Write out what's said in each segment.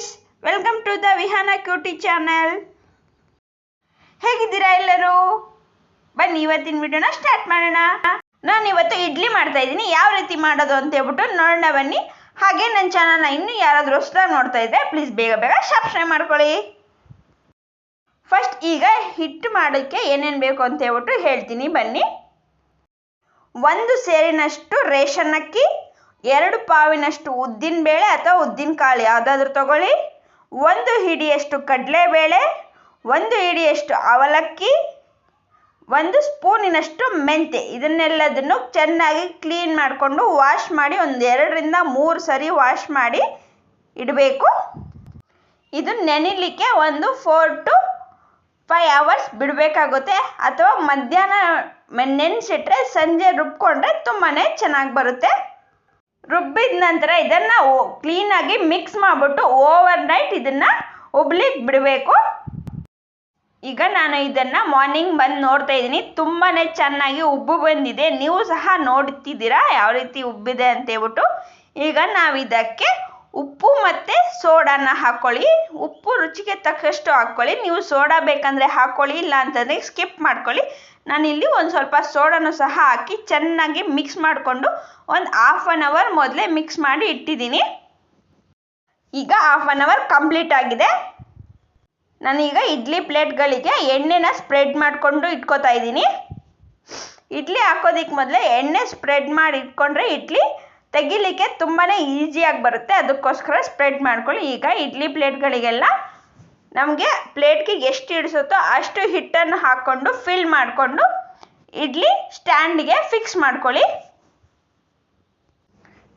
Friends, welcome to the Vihana cutie channel. ಹೇಗಿದ್ದೀರಾ ಎಲ್ಲರೂ? ಬನ್ನಿ, ಇವತ್ತಿನ ವಿಡಿಯೋನ ಸ್ಟಾರ್ಟ್ ಮಾಡೋಣ. ನಾನು ಇವತ್ತು ಇಡ್ಲಿ ಮಾಡ್ತಾ ಇದ್ದೀನಿ. ಯಾವ ರೀತಿ ಮಾಡೋದು ಅಂತ ಹೇಳ್ಬಿಟ್ಟು ನೋಡೋಣ ಬನ್ನಿ. ಹಾಗೆ ನನ್ನ ಚಾನಲ್ನ ಇನ್ನೂ ಯಾರಾದರೂ ಹೊಸದಾಗಿ ನೋಡ್ತಾ ಇದ್ದರೆ ಪ್ಲೀಸ್ ಬೇಗ ಬೇಗ ಸಬ್ಸ್ಕ್ರೈಬ್ ಮಾಡ್ಕೊಳ್ಳಿ. ಫಸ್ಟ್ ಈಗ ಹಿಟ್ಟು ಮಾಡೋಕ್ಕೆ ಏನೇನು ಬೇಕು ಅಂತ ಹೇಳ್ಬಿಟ್ಟು ಹೇಳ್ತೀನಿ. ಬನ್ನಿ. ಒಂದು ಸೇರಿನಷ್ಟು ರೇಷನ್ ಅಕ್ಕಿ ಎರಡು ಪಾವಿನಷ್ಟು ಉದ್ದಿನ ಬೇಳೆ ಅಥವಾ ಉದ್ದಿನ ಕಾಳು ಯಾವುದಾದ್ರೂ ತಗೊಳ್ಳಿ. ಒಂದು ಹಿಡಿಯಷ್ಟು ಕಡಲೆಬೇಳೆ, ಒಂದು ಹಿಡಿಯಷ್ಟು ಅವಲಕ್ಕಿ, ಒಂದು ಸ್ಪೂನಿನಷ್ಟು ಮೆಂತೆ ಇದನ್ನೆಲ್ಲದನ್ನು ಚೆನ್ನಾಗಿ ಕ್ಲೀನ್ ಮಾಡಿಕೊಂಡು ವಾಶ್ ಮಾಡಿ ಒಂದು ಎರಡರಿಂದ ಮೂರು ಸರಿ ವಾಶ್ ಮಾಡಿ ಇಡಬೇಕು. ಇದು ನೆನಿಲಿಕ್ಕೆ ಒಂದು ಫೋರ್ ಟು ಫೈವ್ ಅವರ್ಸ್ ಬಿಡಬೇಕಾಗುತ್ತೆ. ಅಥವಾ ಮಧ್ಯಾಹ್ನ ನೆನೆಸಿಟ್ರೆ ಸಂಜೆ ರುಬ್ಕೊಂಡ್ರೆ ತುಂಬಾ ಚೆನ್ನಾಗಿ ಬರುತ್ತೆ. ರುಬ್ಬಿದ ನಂತರ ಇದನ್ನು ಕ್ಲೀನಾಗಿ ಮಿಕ್ಸ್ ಮಾಡಿಬಿಟ್ಟು ಓವರ್ ನೈಟ್ ಇದನ್ನು ಉಬ್ಲಿಕ್ಕೆ ಬಿಡಬೇಕು. ಈಗ ನಾನು ಇದನ್ನು ಮಾರ್ನಿಂಗ್ ಬಂದು ನೋಡ್ತಾ ಇದ್ದೀನಿ. ತುಂಬಾ ಚೆನ್ನಾಗಿ ಉಬ್ಬು ಬಂದಿದೆ. ನೀವು ಸಹ ನೋಡ್ತಿದ್ದೀರಾ ಯಾವ ರೀತಿ ಉಬ್ಬಿದೆ ಅಂತ ಹೇಳ್ಬಿಟ್ಟು ಈಗ ನಾವು ಇದಕ್ಕೆ ಉಪ್ಪು ಮತ್ತು ಸೋಡಾನ ಹಾಕ್ಕೊಳ್ಳಿ ಉಪ್ಪು ರುಚಿಗೆ ತಕ್ಕಷ್ಟು ಹಾಕ್ಕೊಳ್ಳಿ ನೀವು ಸೋಡಾ ಬೇಕಂದರೆ ಹಾಕ್ಕೊಳ್ಳಿ ಇಲ್ಲ ಅಂತಂದರೆ ಸ್ಕಿಪ್ ಮಾಡ್ಕೊಳ್ಳಿ. ನಾನಿಲ್ಲಿ ಒಂದು ಸ್ವಲ್ಪ ಸೋಡಾನು ಸಹ ಹಾಕಿ ಚೆನ್ನಾಗಿ ಮಿಕ್ಸ್ ಮಾಡಿಕೊಂಡು ಒಂದು ಹಾಫ್ ಆನ್ ಅವರ್ ಮೊದಲೇ ಮಿಕ್ಸ್ ಮಾಡಿ ಇಟ್ಟಿದ್ದೀನಿ. ಈಗ ಹಾಫ್ ಆನ್ ಅವರ್ ಕಂಪ್ಲೀಟ್ ಆಗಿದೆ. ನಾನೀಗ ಇಡ್ಲಿ ಪ್ಲೇಟ್ಗಳಿಗೆ ಎಣ್ಣೆನ ಸ್ಪ್ರೆಡ್ ಮಾಡಿಕೊಂಡು ಇಟ್ಕೋತಾ ಇದ್ದೀನಿ. ಇಡ್ಲಿ ಹಾಕೋದಕ್ಕೆ ಮೊದಲೇ ಎಣ್ಣೆ ಸ್ಪ್ರೆಡ್ ಮಾಡಿ ಇಟ್ಕೊಂಡ್ರೆ ಇಡ್ಲಿ ತೆಗಿಲಿಕ್ಕೆ ತುಂಬಾ ಈಸಿಯಾಗಿ ಬರುತ್ತೆ. ಅದಕ್ಕೋಸ್ಕರ ಸ್ಪ್ರೆಡ್ ಮಾಡ್ಕೊಳ್ಳಿ. ಈಗ ಇಡ್ಲಿ ಪ್ಲೇಟ್ಗಳಿಗೆಲ್ಲ ನಮಗೆ ಪ್ಲೇಟ್ಗೆ ಎಷ್ಟು ಹಿಡಿಸುತ್ತೋ ಅಷ್ಟು ಹಿಟ್ಟನ್ನು ಹಾಕ್ಕೊಂಡು ಫಿಲ್ ಮಾಡಿಕೊಂಡು ಇಡ್ಲಿ ಸ್ಟ್ಯಾಂಡ್ಗೆ ಫಿಕ್ಸ್ ಮಾಡ್ಕೊಳ್ಳಿ.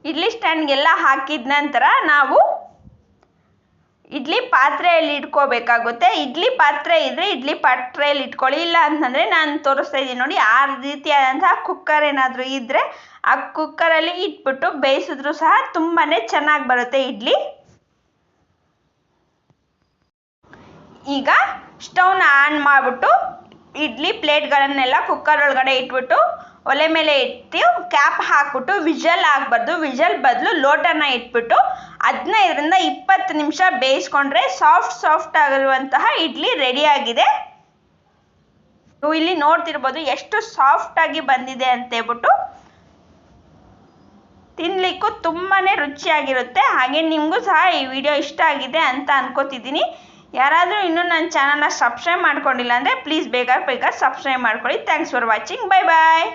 ಇಡ್ಲಿ ಸ್ಟ್ಯಾಂಡ್ಗೆಲ್ಲ ಹಾಕಿದ ನಂತರ ನಾವು ಇಡ್ಲಿ ಪಾತ್ರೆಯಲ್ಲಿ ಇಟ್ಕೋಬೇಕಾಗುತ್ತೆ. ಇಡ್ಲಿ ಪಾತ್ರೆ ಇದ್ದರೆ ಇಡ್ಲಿ ಪಾತ್ರೆಯಲ್ಲಿ ಇಟ್ಕೊಳ್ಳಿ. ಇಲ್ಲ ಅಂತಂದರೆ ನಾನು ತೋರಿಸ್ತಾ ಇದ್ದೀನಿ ನೋಡಿ ಆ ರೀತಿಯಾದಂತಹ ಕುಕ್ಕರ್ ಏನಾದರೂ ಇದ್ದರೆ ಆ ಕುಕ್ಕರಲ್ಲಿ ಇಟ್ಬಿಟ್ಟು ಬೇಯಿಸಿದ್ರು ಸಹ ತುಂಬಾ ಚೆನ್ನಾಗಿ ಬರುತ್ತೆ ಇಡ್ಲಿ. ಈಗ ಸ್ಟವ್ನ ಆನ್ ಮಾಡಿಬಿಟ್ಟು ಇಡ್ಲಿ ಪ್ಲೇಟ್ಗಳನ್ನೆಲ್ಲ ಕುಕ್ಕರ್ ಒಳಗಡೆ ಇಟ್ಬಿಟ್ಟು ಒಲೆ ಮೇಲೆ ಇಟ್ಟು ಕ್ಯಾಪ್ ಹಾಕ್ಬಿಟ್ಟು ವಿಜಲ್ ಆಗಬಾರ್ದು. ವಿಜಲ್ ಬದಲು ಲೋಟನ ಇಟ್ಬಿಟ್ಟು ಹದಿನೈದರಿಂದ ಇಪ್ಪತ್ತು ನಿಮಿಷ ಬೇಯಿಸ್ಕೊಂಡ್ರೆ ಸಾಫ್ಟ್ ಸಾಫ್ಟ್ ಆಗಿರುವಂತಹ ಇಡ್ಲಿ ರೆಡಿಯಾಗಿದೆ ನೀವು ಇಲ್ಲಿ ನೋಡ್ತಿರ್ಬೋದು ಎಷ್ಟು ಸಾಫ್ಟಾಗಿ ಬಂದಿದೆ ಅಂತ ಹೇಳ್ಬಿಟ್ಟು ತಿನ್ನಲಿಕ್ಕೂ ತುಂಬಾ ರುಚಿಯಾಗಿರುತ್ತೆ. ಹಾಗೆ ನಿಮಗೂ ಸಹ ಈ ವಿಡಿಯೋ ಇಷ್ಟ ಆಗಿದೆ ಅಂತ ಅನ್ಕೋತಿದ್ದೀನಿ. ಯಾರಾದರೂ ಇನ್ನೂ ನನ್ನ ಚಾನಲ್ನ ಸಬ್ಸ್ಕ್ರೈಬ್ ಮಾಡ್ಕೊಂಡಿಲ್ಲ ಅಂದರೆ ಪ್ಲೀಸ್ ಬೇಗ ಬೇಗ ಸಬ್ಸ್ಕ್ರೈಬ್ ಮಾಡ್ಕೊಳ್ಳಿ. Thanks for watching bye bye